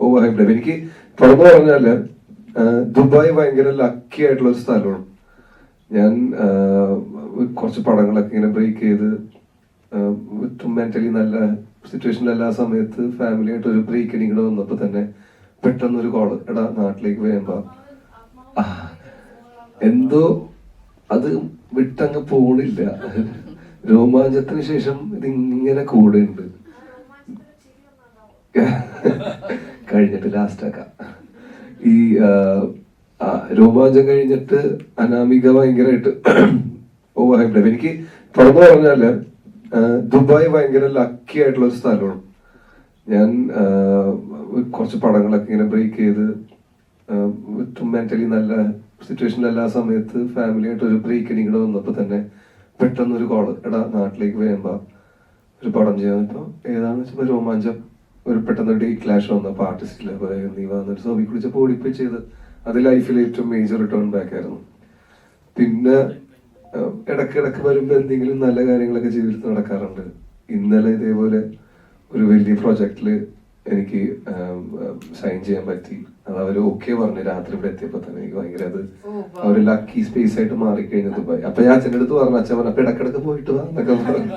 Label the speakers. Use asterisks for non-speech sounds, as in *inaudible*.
Speaker 1: ഓ അഭിപ്രായം എനിക്ക് തുറന്നു പറഞ്ഞാൽ ദുബായ് ഭയങ്കര ലക്കി ആയിട്ടുള്ള ഒരു സ്ഥലമാണ്. ഞാൻ കുറച്ച് പടങ്ങളൊക്കെ ഇങ്ങനെ ബ്രേക്ക് ചെയ്ത് മെന്റലി നല്ല സിറ്റുവേഷനിൽ ആ സമയത്ത് ഫാമിലി ആയിട്ട് ഒരു ബ്രേക്ക് ഇങ്ങനെ വന്നപ്പോ തന്നെ പെട്ടെന്ന് ഒരു കോൾ എടാ നാട്ടിലേക്ക് പോയപ്പോ എന്തോ അത് വിട്ടങ്ങ് പോണില്ല. രോമാഞ്ചത്തിന് ശേഷം ഇതിങ്ങനെ കൂടെ ഉണ്ട് *laughs* കഴിഞ്ഞിട്ട് ലാസ്റ്റ് ആക്കാം. ഈ രോമാഞ്ചം കഴിഞ്ഞിട്ട് അനാമിക ഭയങ്കരമായിട്ട് *clears throat* ഓവർഹൈപ്പ് എനിക്ക് തുറന്നു പറഞ്ഞാൽ ദുബായ് ഭയങ്കര ലക്കി ആയിട്ടുള്ള ഒരു സ്ഥലമാണ്. ഞാൻ കുറച്ച് പടങ്ങളൊക്കെ ഇങ്ങനെ ബ്രേക്ക് ചെയ്ത് മെന്റലി നല്ല സിറ്റുവേഷനിലല്ല ആ സമയത്ത് ഫാമിലി ആയിട്ട് ഒരു ബ്രേക്ക് ഇങ്ങോട്ട് വന്നപ്പോ തന്നെ പെട്ടെന്ന് ഒരു കോൾ എടാ നാട്ടിലേക്ക് വരുമ്പോ ഒരു പടം ചെയ്യാൻ ഇപ്പൊ ഏതാണെന്ന് വെച്ചപ്പോ രോമാഞ്ചം? ഒരു പെട്ടെന്ന് ഡേ ക്ലാഷ് വന്നപ്പോൾ ആർട്ടിസ്റ്റിൽ നീ വന്നിട്ട് സോബി കുളിച്ചപ്പോൾ ഓടിപ്പോയി ചെയ്ത്. അത് ലൈഫിൽ ഏറ്റവും മേജർ റിട്ടേൺ ബാക്ക് ആയിരുന്നു. പിന്നെ ഇടക്കിടക്ക് വരുമ്പോൾ എന്തെങ്കിലും നല്ല കാര്യങ്ങളൊക്കെ ജീവിതത്തിൽ നടക്കാറുണ്ട്. ഇന്നലെ ഇതേപോലെ ഒരു വലിയ പ്രോജക്റ്റിൽ എനിക്ക് സൈൻ ചെയ്യാൻ പറ്റി. അത് അവർ ഓക്കെ പറഞ്ഞു. രാത്രി ഇവിടെ എത്തിയപ്പോൾ തന്നെ എനിക്ക് ഭയങ്കര അത് അവർ ലക്കി സ്പേസ് ആയിട്ട് മാറിക്കഴിഞ്ഞ ദുബായ് അപ്പൊ ഞാൻ അച്ഛന്റെ അടുത്ത് പറഞ്ഞു അച്ഛൻ പറഞ്ഞു അപ്പൊ ഇടക്കിടക്ക് പോയിട്ട് വാ എന്നൊക്കെ പറഞ്ഞു.